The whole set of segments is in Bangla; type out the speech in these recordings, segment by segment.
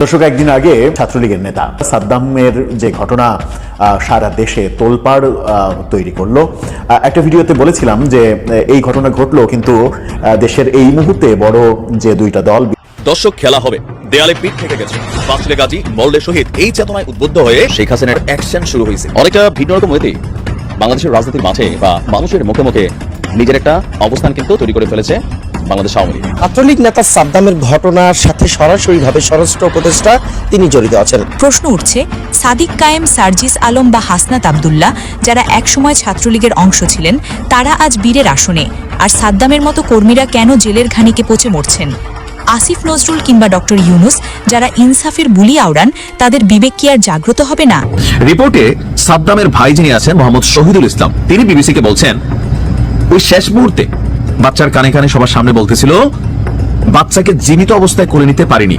দর্শক, একদিন আগে ছাত্রলীগের নেতা সাদ্দামের যে ঘটনা সারা দেশে তোলপাড় তৈরি করল। একটা ভিডিওতে বলেছিলাম যে এই ঘটনা ঘটলো কিন্তু দেশের এই মুহূর্তে বড় যে দুইটা দল দর্শক, খেলা হবে। দেয়ালে পিঠ থেকে গেছে। পাঁচলে গাজী, মল্লের সহিত এই চেতনায় উদ্বুদ্ধ হয়ে শেখ হাসিনার অ্যাকশন শুরু হয়েছে। অনেকটা ভিন্ন রকম হইতে বাংলাদেশের রাজনীতির মাঠে বা মানুষের মুখে মুখে নিজের একটা অবস্থান কিন্তু তৈরি করে ফেলেছে বাংলাদেশ আওয়ামী লীগ। ছাত্রলীগ নেতা সাদ্দামের ঘটনার সাথে সরাসরিভাবে স্বরাষ্ট্র উপদেষ্টা তিনি জড়িত আছেন। প্রশ্ন উঠছে সাদিক কায়েম সার্জিস আলম বা হাসনাত আবদুল্লাহ যারা একসময় ছাত্রলীগের অংশ ছিলেন তারা আজ বীরের আসনে। আর সাদ্দামের মতো কর্মীরা কেন জেলের ঘানিকে পচে মরছেন? আসিফ নজরুল কিংবা ডক্টর ইউনুস যারা ইনসাফের বুলি আওড়ান তাদের বিবেক কি আর জাগ্রত হবে না? রিপোর্টে সাদ্দামের ভাই যিনি আছেন মোহাম্মদ শহীদুল ইসলাম তিনি বিবিসিকে বলছেন ওই শেষ মুহূর্তে বাচ্চার কানে কানে সবার সামনে বলতেছিল বাচ্চাকে জীবিত অবস্থায় করে নিতে পারিনি।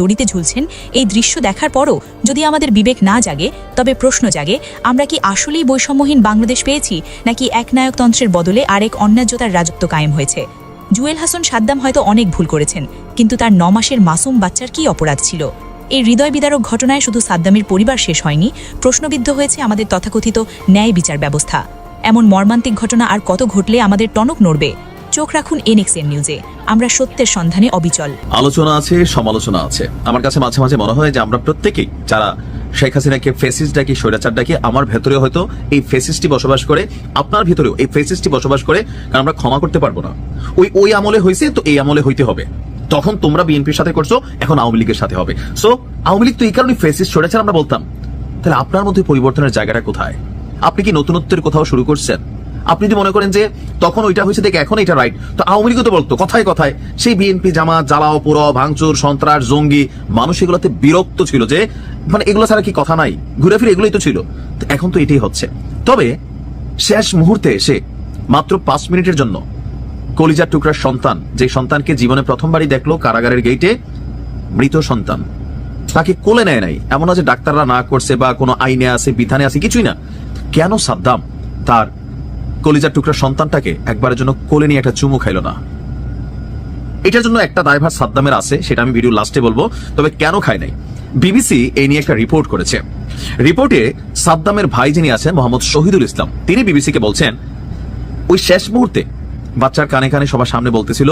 দড়িতে ঝুলছেন, এই দৃশ্য দেখার পরও যদি আমাদের বিবেক না জাগে, তবে প্রশ্ন জাগে, আমরা কি আসলেই বৈষম্যহীন বাংলাদেশ পেয়েছি, নাকি একনায়কতন্ত্রের বদলে আরেক অন্যায্যতার রাজত্ব কায়েম হয়েছে? জুয়েল হাসান সাদ্দাম হয়তো অনেক ভুল করেছেন, কিন্তু তার ন মাসের মাসুম বাচ্চার কি অপরাধ ছিল? এই হৃদয় বিদারক ঘটনায় শুধু সাদ্দামের পরিবার শেষ হয়নি, প্রশ্নবিদ্ধ হয়েছে আমাদের তথাকথিত ন্যায় বিচার ব্যবস্থা। এমন মর্মান্তিক ঘটনা আর কত ঘটলে আমাদের টনক নড়বে? চোখ রাখুন এনএক্সএন নিউজে। আমরা সত্যের সন্ধানে অবিচল। আলোচনা আছে, সমালোচনা আছে। আমার কাছে মাঝে মাঝে মনে হয় যে আমরা প্রত্যেকেই, যারা শেখ হাসিনাকে ফেসিস ডাকি স্বৈরাচার ডাকি আমার ভেতরে হয়তো এই ফেসিসটি বসবাস করে, আপনার ভিতরেও এই ফেসিসটি বসবাস করে, কারণ আমরা ক্ষমা করতে পারব না। ওই ওই আমলে হয়েছে তো এই আমলে হইতে হবে। তখন তোমরা বিএনপির সাথে করছ, এখন আওয়ামী লীগের সাথে হবে। সো আওয়ামী লীগ তো এই কারণে ফেসিস স্বৈরাচার আমরা বলতাম। তাহলে আপনার মধ্যে পরিবর্তনের জায়গাটা কোথায়? আপনি কি নতুনত্বের কোথাও শুরু করছেন? আপনি যদি মনে করেন যে তখন ওইটা হয়েছে দেখে এখন এটা রাইট তো আওয়ামী লীগও তো বলতো, কথায় কথায়, সেই বিএনপি জামা জ্বালাও, পোড়াও, ভাঙচুর, সন্ত্রাস, জঙ্গি, মানুষ এগুলোতে বিরক্ত ছিল যে মানে এগুলো ছাড়া কি কথা নাই, ঘুরে ফিরে এগুলোই তো ছিল। এখন তো এটাই হচ্ছে। তবে শেষ মুহূর্তে এসে, মাত্র পাঁচ মিনিটের জন্য, কলিজার টুকরার সন্তান, যে সন্তানকে জীবনে প্রথমবারই দেখল কারাগারের গেইটে মৃত সন্তান। তাকে কোলে নেয় নাই। এমন না যে ডাক্তাররা না করছে বা কোনো আইনে আছে, বিধানে আছে, কিছুই না। কেন সাদ্দাম তার কলিজার টুকরা সন্তানটাকে একবারের জন্য কোলে নিয়ে একটা চুমু খাইল না। এটার জন্য একটা দায়ভার সাদ্দামের আছে, সেটা আমি ভিডিও লাস্টে বলব, তবে কেন খায় নাই? বিবিসি এই নিয়ে একটা রিপোর্ট করেছে। রিপোর্টে সাদ্দামের ভাই যিনি আছেন, মোহাম্মদ শহীদুল ইসলাম, তিনি বিবিসিকে বলছেন, ওই শেষ মুহূর্তে বাচ্চার কানে কানে সবার সামনে বলতেছিল,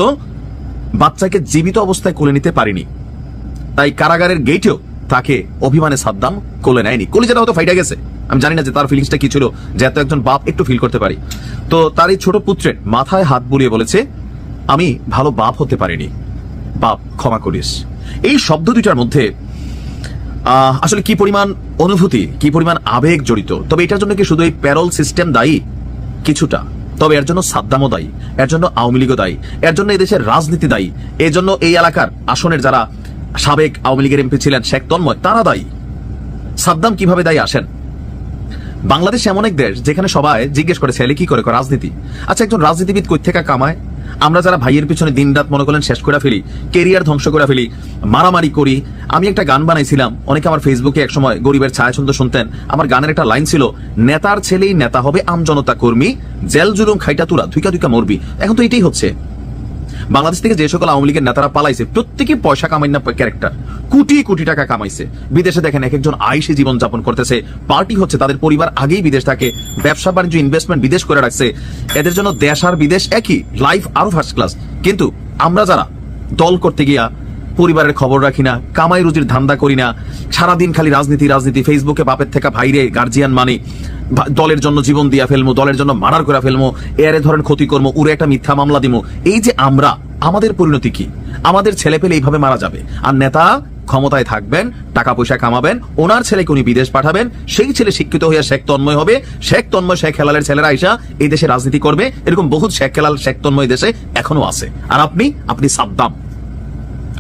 বাচ্চাকে জীবিত অবস্থায় কোলে নিতে পারিনি। তাই কারাগারের গেটেও তাকে অভিমানে সাদ্দাম কোলে নেয়নি। কলিজাটা হয়তো ফাইটা গেছে। আমি জানি না যে তার ফিলিংসটা কি ছিল, যে এত একজন বাপ একটু ফিল করতে পারি। তো তার এই ছোট পুত্রের মাথায় হাত বুলিয়ে বলেছে, আমি ভালো বাপ হতে পারিনি। বাপ, ক্ষমা করিস। এই শব্দ দুইটার মধ্যে আসলে কি পরিমাণ অনুভূতি, কি পরিমাণ আবেগ জড়িত, তবে এটার জন্য কি শুধু এই প্যারল সিস্টেম দায়ী? কিছুটা। তবে এর জন্য সাদ্দামও দায়ী, এর জন্য আওয়ামী লীগও দায়ী, এর জন্য এই দেশের রাজনীতি দায়ী, এর জন্য এই এলাকার আসনের যারা সাবেক আওয়ামী লীগের এমপি ছিলেন শেখ তন্ময়, তারা দায়ী। সাদ্দাম কীভাবে দায়ী আসেন? বাংলাদেশ এমন এক দেশ যেখানে সবাই জিজ্ঞেস করে, ছেলে কি করে? রাজনীতি। আচ্ছা একজন রাজনীতিবিদ কই থেকে কামায়? আমরা যারা ভাইয়ের পিছনে দিন রাত মনে করেন শেষ করে ফেলি, কেরিয়ার ধ্বংস করে ফেলি, মারামারি করি, আমি একটা গান বানাইছিলাম, অনেকে আমার ফেসবুকে একসময় গরিবের ছায়া ছন্দ শুনতেন, আমার গানের একটা লাইন ছিল, নেতার ছেলেই নেতা হবে, আমজনতা কর্মী, জেল জুলুম খাইটা তুরা, ধুইকা ধুইকা মরবি। এখন তো এটাই হচ্ছে। বাংলাদেশ থেকে যে সকল আওয়ামী লীগের নেতারা পালাইছে প্রত্যেকে পয়সা কামাই না ক্যারেক্টার কোটি কোটি টাকা কামাইছে। বিদেশে দেখেন এক একজন আইসে জীবন যাপন করতেছে। পার্টি হচ্ছে তাদের পরিবার, আগেই বিদেশ থাকে। ব্যবসা, বাণিজ্য ইনভেস্টমেন্ট বিদেশ করে রাখছে। এদের জন্য দেশ আর বিদেশ একই। লাইফ আরও ফার্স্ট ক্লাস কিন্তু আমরা যারা দল করতে গিয়া পরিবারের খবর রাখি না, কামাই রুজির ধান্দা করি না, সারাদিন খালি রাজনীতি রাজনীতি, ফেসবুকে বাপের থেকে ভাইরে গার্জিয়ান মানি দলের জন্য জীবন দিয়া ফেলমো, দলের জন্য মারার করে ফেলমো এরে ধরেন ক্ষতি করব উড়ে একটা মিথ্যা মামলা দিমো। এই যে আমরা, আমাদের পরিণতি কি? আমাদের ছেলে পেলে এইভাবে মারা যাবে। আর নেতা ক্ষমতায় থাকবেন, টাকা পয়সা কামাবেন, ওনার ছেলেকে উনি বিদেশ পাঠাবেন, সেই ছেলে শিক্ষিত হইয়া শেখ তন্ময় হবে, শেখ তন্ময়, শেখ হেলালের ছেলেরা আইসা এই দেশে রাজনীতি করবে। এরকম বহুত শেখ হেলাল, শেখ তন্ময় দেশে এখনও আছে। আর আপনি আপনি সাদ্দাম।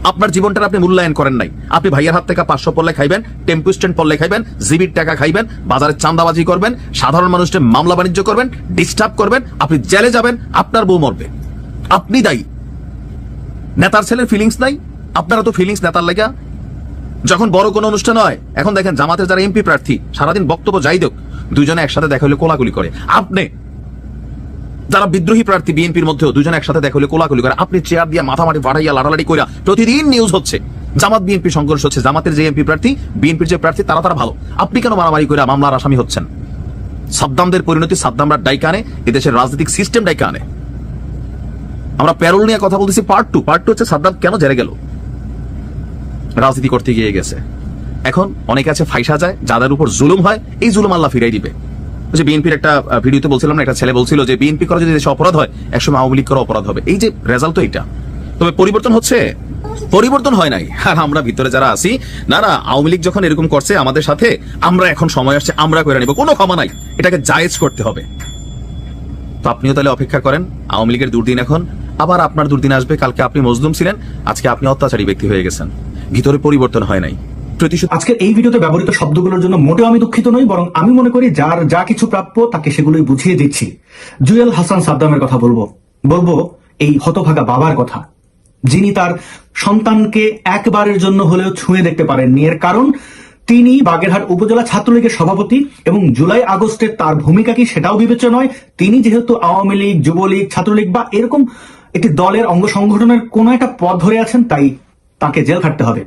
আপনার জীবনটার আপনি মূল্যায়ন করেন নাই। আপনি ভাইয়ের হাত থেকে পাঁচশো পড়লে খাইবেন, টেম্পু স্ট্যান্ড পড়লে খাইবেন, জিবির টাকা খাইবেন, বাজারে চান্দাবাজি করবেন, সাধারণ মানুষের মামলা বাণিজ্য করবেন ডিস্টার্ব করবেন, আপনি জেলে যাবেন, আপনার বউ মরবে। আপনি দায়ী। নেতার ছেলের ফিলিংস নাই আপনারা তো ফিলিংস নেতার লেগা। যখন বড় কোনো অনুষ্ঠান হয়, এখন দেখেন জামাতের যারা এমপি প্রার্থী, সারাদিন বক্তব্য যাই দেখ, দুজনে একসাথে দেখা হলে কোলাকুলি করে। আপনি যারা বিদ্রোহী প্রার্থী বিএনপির মধ্যেও দুজনে একসাথে দেখা হলে কোলাকুলি করে, আপনি চেয়ার দিয়ে মাথামাটি বাড়াইয়া লাড়ালাড়ি কইরা প্রতিদিন নিউজ হচ্ছে। জামাত বিএনপি সংঘর্ষ হচ্ছে, জামাতের যে এমপি প্রার্থী, বিএনপির যে প্রার্থী, তারা তারা ভালো। আপনি কেন মারামারি করে মামলার আসামি হচ্ছেন? সাদ্দামদের পরিণতি সাদ্দামরা ডাইকা আনে, এদেশের রাজনৈতিক সিস্টেম ডাইকা আনে। আমরা প্যারোল নিয়ে কথা বলতেছি পার্ট টু পার্ট টু হচ্ছে সাদ্দাম কেন জেরে গেল? রাজনীতি করতে গিয়ে গেছে। এখন অনেকে আছে ফাইসা যায়, যাদের উপর জুলুম হয়, এই জুলুম আল্লাহ ফিরাই দিবে। যে বিএনপির একটা ভিডিওতে বলছিলাম না, একটা ছেলে বলছিল যে বিএনপি করা যদি দেশে অপরাধ হয়, একসময় আওয়ামী লীগ করা অপরাধ হবে। এই যে রেজাল্ট তো এইটা। তবে পরিবর্তন হচ্ছে? পরিবর্তন হয় নাই। আর আমরা ভিতরে যারা আছি, না না, আওয়ামী লীগ যখন এরকম করছে আমাদের সাথে, আমরা এখন সময় আসছে, আমরা করে নিব। কোনো ক্ষমা নাই। এটাকে জায়েজ করতে হবে। তো আপনিও তাহলে অপেক্ষা করেন। আওয়ামী লীগের দুর্দিন এখন। আবার আপনার দুর্দিন আসবে। কালকে আপনি মজলুম ছিলেন। আজকে আপনি অত্যাচারী ব্যক্তি হয়ে গেছেন। ভিতরে পরিবর্তন হয় নাই। প্রতিশোধ। আজকের এই ভিডিওতে ব্যবহৃত শব্দগুলোর জন্য মোটেও আমি দুঃখিত নই, বরং আমি মনে করি যার যা কিছু প্রাপ্য তাকে সেগুলোই বুঝিয়ে দিচ্ছি। জুয়েল হাসান সাদ্দামের কথা বলব। বলব এই হতভাগা বাবার কথা। যিনি তার সন্তানকে একবারের জন্য হলেও ছুঁয়ে দেখতে পারেননি। এর কারণ, তিনি বাগেরহাট উপজেলা ছাত্রলীগের সভাপতি এবং জুলাই আগস্টে তার ভূমিকা কি সেটাও বিবেচ্য নয়। তিনি যেহেতু আওয়ামী লীগ, যুবলীগ, ছাত্রলীগ বা এরকম একটি দলের অঙ্গ সংগঠনের কোন একটা পথ ধরে আছেন, তাই তাকে জেল খাটতে হবে।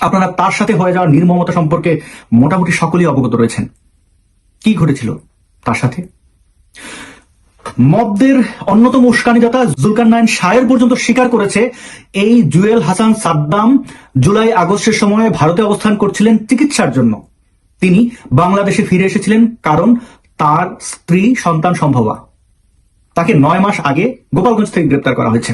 আপনারা তার সাথে হয়ে যাওয়ার নির্মমতা সম্পর্কে মোটামুটি সকলেই অবগত রয়েছেন। কি ঘটেছিল তার সাথে? মবদের অন্যতম উস্কানিদাতা জুলকার নায়ন শায়ের পর্যন্ত স্বীকার করেছে, এই জুয়েল হাসান সাদ্দাম জুলাই আগস্টের সময় ভারতে অবস্থান করছিলেন চিকিৎসার জন্য। তিনি বাংলাদেশে ফিরে এসেছিলেন কারণ তার স্ত্রী সন্তান সম্ভবা। তাকে নয় মাস আগে গোপালগঞ্জ থেকে গ্রেপ্তার করা হয়েছে।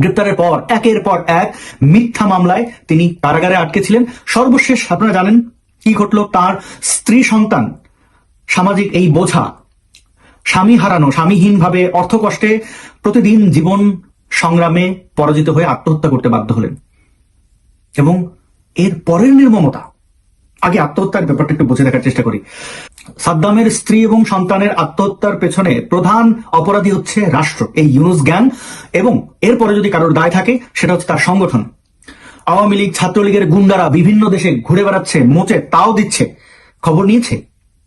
গ্রেপ্তারের পর, একের পর এক মিথ্যা মামলায় তিনি কারাগারে আটকে ছিলেন। সর্বশেষ আপনারা জানেন কি ঘটল? তার স্ত্রী সন্তান, সামাজিক এই বোঝা, স্বামী হারানো স্বামীহীন ভাবে অর্থকষ্টে প্রতিদিন জীবন সংগ্রামে পরাজিত হয়ে আত্মহত্যা করতে বাধ্য হলেন। এবং এর পরের নির্মমতা, আগে আত্মহত্যার ব্যাপারটা একটু বুঝে দেখার চেষ্টা করি। সাদ্দামের স্ত্রী এবং সন্তানের আত্মহত্যার পেছনে প্রধান অপরাধী হচ্ছে রাষ্ট্র, এই ইউনুস জ্ঞান এবং এরপরে যদি কারোর দায় থাকে, সেটা হচ্ছে তার সংগঠন। আওয়ামী লীগ ছাত্রলীগের গুন্ডারা বিভিন্ন দেশে ঘুরে বেড়াচ্ছে, মোচে তাও দিচ্ছে। খবর নিয়েছে?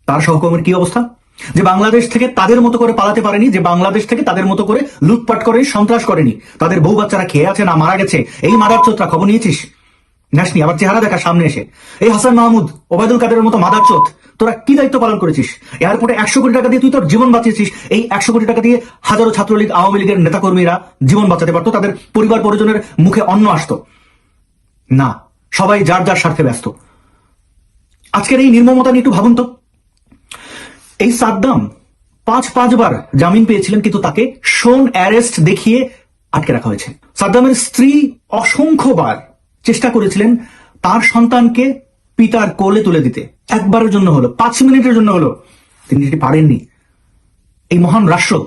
তার সহকর্মীর কি অবস্থা? যে বাংলাদেশ থেকে তাদের মতো করে পালাতে পারেনি, যে বাংলাদেশ থেকে তাদের মতো করে লুটপাট করে, সন্ত্রাস করেনি। তাদের বউ বাচ্চারা খেয়ে আছে না মারা গেছে? এই মাদার চোত্রা খবর নিয়েছিস? নাসনি, আবার চেহারা দেখা সামনে এসে। এই হাসান মাহমুদ, ওবায়দুল কাদের মতো মাদার চোত তোরা কি দায়িত্ব পালন করেছিস? এয়ারপোর্টে একশো কোটি টাকা দিয়ে তুই তোর জীবন বাঁচিয়েছিস। এই একশো কোটি টাকা দিয়ে হাজারো ছাত্রলীগ, আওয়ামী লীগের নেতাকর্মীরা জীবন বাঁচাতে পারতো, তাদের পরিবার পরিজনের মুখে অন্ন আসতো। না, সবাই যার যার স্বার্থে ব্যস্ত। আজকের এই নির্মমতা নিয়ে একটু ভাবুন তো। এই সাদ্দাম পাঁচ পাঁচবার জামিন পেয়েছিলেন, কিন্তু তাকে শোন অ্যারেস্ট দেখিয়ে আটকে রাখা হয়েছে। সাদ্দামের স্ত্রী অসংখ্যবার চেষ্টা করেছিলেন তার সন্তানকে পিতার কোলে তুলে দিতে। একবারের জন্য হলো, পাঁচ মিনিটের জন্য হলো। তিনি সেটি পারেননি। এই মহান রাষ্ট্র